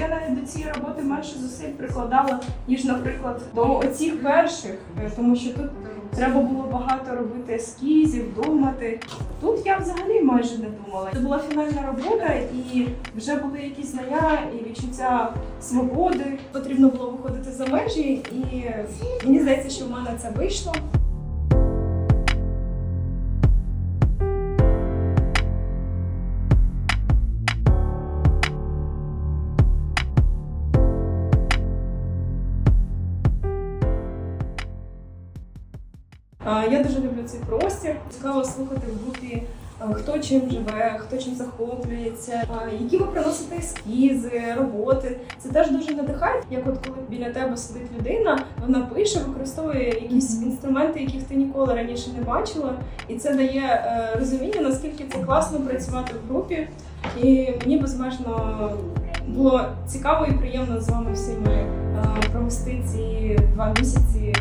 Я навіть до цієї роботи менше зусиль прикладала, ніж, наприклад, до оцих перших, е, тому що тут треба було багато робити ескізів, думати. Тут я взагалі майже не думала. Це була фінальна робота, і вже були якісь знання і відчуття свободи. Потрібно було виходити за межі, і мені здається, що в мене це вийшло. Я дуже люблю цей простір. Цікаво слухати в групі, хто чим живе, хто чим захоплюється, які ви приносите ескізи, роботи. Це теж дуже надихає. Як от коли біля тебе сидить людина, вона пише, використовує якісь інструменти, яких ти ніколи раніше не бачила, і це дає е, розуміння, наскільки це класно працювати в групі. І мені безмежно було цікаво і приємно з вами всіми е, провести ці два місяці